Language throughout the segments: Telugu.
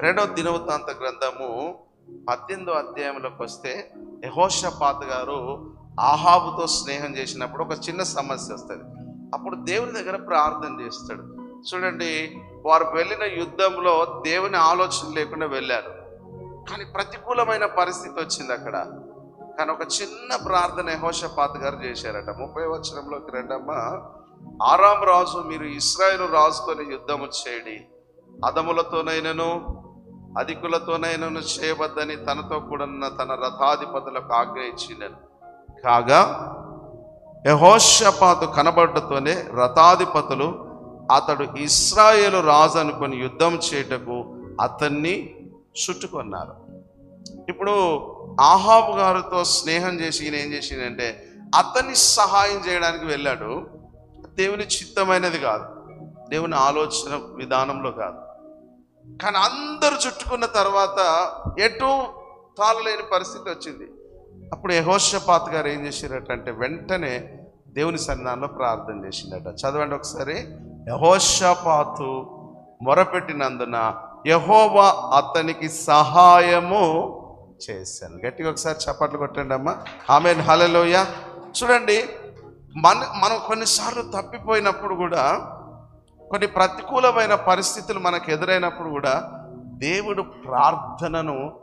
రెండవ దినవృత్తాంత గ్రంథము పద్దెనిమిదో అధ్యాయంలోకి వస్తే యహోషపాత్ గారు ఆహాబుతో స్నేహం చేసినప్పుడు ఒక చిన్న సమస్య వస్తుంది. అప్పుడు దేవుని దగ్గర ప్రార్థన చేస్తాడు. చూడండి వారు వెళ్ళిన యుద్ధంలో దేవుని ఆలోచన లేకుండా వెళ్ళారు. కానీ ప్రతికూలమైన పరిస్థితి వచ్చింది అక్కడ. కానీ ఒక చిన్న ప్రార్థన యహోషపాత్ గారు చేశారట. ముప్పై వచనంలోకి రెండమ్మ. ఆరాం రాజు మీరు ఇస్రాయేల్ రాజుతోనే యుద్ధము చేయడి. అదములతోనైనను అధికులతోనైనను చేయవద్దని తనతో కూడన్న తన రథాధిపతులకు ఆగ్రహించినను కాగా యహోషపాతు కనబడటతోనే రథాధిపతులు అతడు ఇస్రాయేలు రాజు అనుకొని యుద్ధం చేయుటకు అతన్ని చుట్టుకొన్నారు. ఇప్పుడు ఆహాబు గారితో స్నేహం చేసి ఈయన ఏం చేసిందంటే అతన్ని సహాయం చేయడానికి వెళ్ళాడు. దేవుని చిత్తమైనది కాదు. దేవుని ఆలోచన విధానంలో కాదు. కానీ అందరు చుట్టుకున్న తర్వాత ఎటు తాళలేని పరిస్థితి వచ్చింది. అప్పుడు యహోషపాత్ గారు ఏం చేసిరటంటే వెంటనే దేవుని సన్నిధానంలో ప్రార్థన చేసిండట. చదవండి ఒకసారి. యహోషపాతు మొరపెట్టినందున యహోవా అతనికి సహాయము చేశాను. గట్టిగా ఒకసారి చప్పట్లు కొట్టండి అమ్మా. ఆమె హలలోయ చూడండి మన మనం కొన్నిసార్లు తప్పిపోయినప్పుడు కూడా కొన్ని ప్రతికూలమైన పరిస్థితులు మనకు ఎదురైనప్పుడు కూడా దేవుడు ప్రార్థనను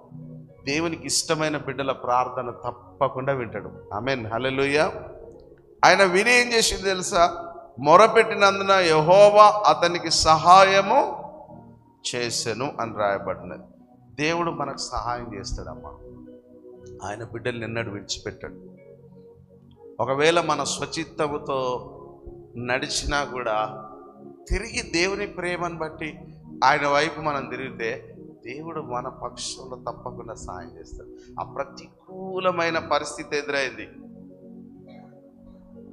దేవునికి ఇష్టమైన బిడ్డల ప్రార్థన తప్పకుండా వింటాడు. ఆమెన్. హల్లెలూయా. ఆయన విని ఏం చేసింది తెలుసా? మొరపెట్టినందున యహోవా అతనికి సహాయము చేసెను అని రాయబడినది. దేవుడు మనకు సహాయం చేస్తాడమ్మా. ఆయన బిడ్డలు నిన్నడు విడిచిపెట్టాడు. ఒకవేళ మన స్వచిత్తముతో నడిచినా కూడా తిరిగి దేవుని ప్రేమను బట్టి ఆయన వైపు మనం తిరిగితే దేవుడు మన పక్షంలో తప్పకుండా సహాయం చేస్తాడు. ఆ ప్రతికూలమైన పరిస్థితి ఎదురైంది.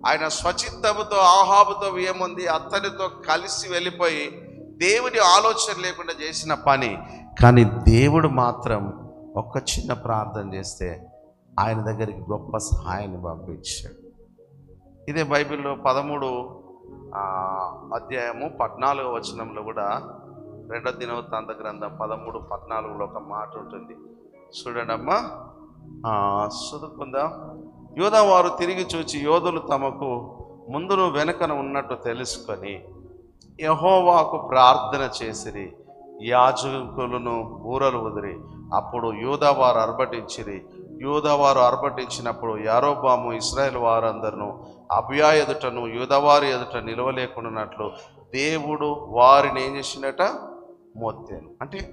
ఆయన స్వచిత్తముతో ఆహాబుతో ఏముంది అతనితో కలిసి వెళ్ళిపోయి దేవుని ఆలోచన లేకుండా చేసిన పని. కానీ దేవుడు మాత్రం ఒక్క చిన్న ప్రార్థన చేస్తే ఆయన దగ్గరికి గొప్ప సహాయాన్ని పంపించాడు. ఇదే బైబిల్లో పదమూడు అధ్యాయము పద్నాలుగో వచనంలో కూడా రెండో దినవృత్తాంత గ్రంథం పదమూడు పద్నాలుగులో ఒక మాట ఉంటుంది. చూడండమ్మా. చదువుకుందాం. యోధా వారు తిరిగి చూచి యోధులు తమకు ముందును వెనుకన ఉన్నట్టు తెలుసుకొని యహోవాకు ప్రార్థన చేసిరి యాజకులను ఊరలు వదిరి అప్పుడు యూదవారు అర్భటించిరి యూదవారు ఆర్భటించినప్పుడు యారోబాము ఇస్రాయేల్ వారందరిను అభియా ఎదుటను యూదవారి ఎదుట నిలవలేకున్నట్లు దేవుడు వారిని ఏం చేసిండట? మోత్తాను. అంటే